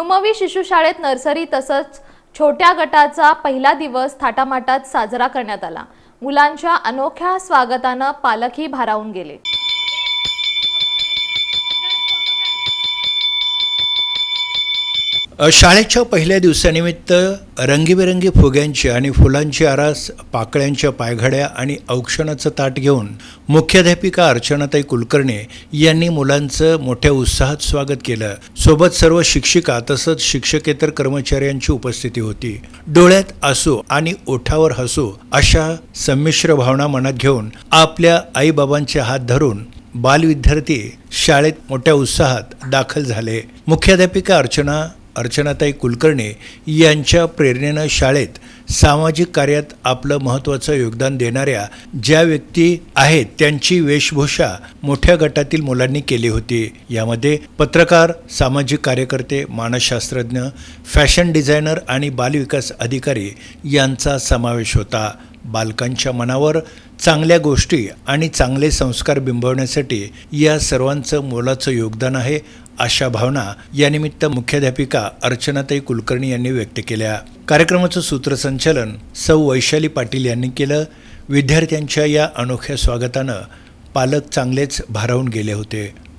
कुर्मवी शिशुशाळेत nursery तसंच छोट्या गटाचा पहिला दिवस थाटामाटात साजरा करण्यात आला. मुलांच्या अनोख्या स्वागतानं पालकही भारावून गेले. शाळेच्या पहिल्या दिवसानिमित्त रंगीबेरंगी फुग्यांची आणि फुलांची आरास पाकळ्यांच्या पायघड्या आणि औक्षणाचं ताट घेऊन मुख्याध्यापिका अर्चनाताई कुलकर्णी यांनी मुलांचं मोठ्या उत्साहात स्वागत केलं. सोबत सर्व शिक्षिका तसंच शिक्षकेतर कर्मचाऱ्यांची उपस्थिती होती. डोळ्यात असू आणि ओठावर हसू अशा संमिश्र भावना मनात घेऊन आपल्या आईबाबांचे हात धरून बालविद्यार्थी शाळेत मोठ्या उत्साहात दाखल झाले. मुख्याध्यापिका अर्चना अर्चनाताई कुलकर्णी यांच्या प्रेरणेनं शाळेत सामाजिक कार्यात आपलं महत्त्वाचं योगदान देणाऱ्या ज्या व्यक्ती आहेत त्यांची वेशभूषा मोठ्या गटातील मुलांनी केली होती. यामध्ये पत्रकार सामाजिक कार्यकर्ते मानसशास्त्रज्ञ फॅशन डिझायनर आणि बालविकास अधिकारी यांचा समावेश होता. बालकांच्या मनावर चांगल्या गोष्टी आणि चांगले संस्कार बिंबवण्यासाठी या सर्वांचं मोलाचं योगदान आहे अशा भावना यानिमित्त मुख्याध्यापिका अर्चनाताई कुलकर्णी यांनी व्यक्त केल्या. कार्यक्रमाचं सूत्रसंचालन सौ वैशाली पाटील यांनी केलं. विद्यार्थ्यांच्या या अनोख्या स्वागतानं पालक चांगलेच भारावून गेले होते.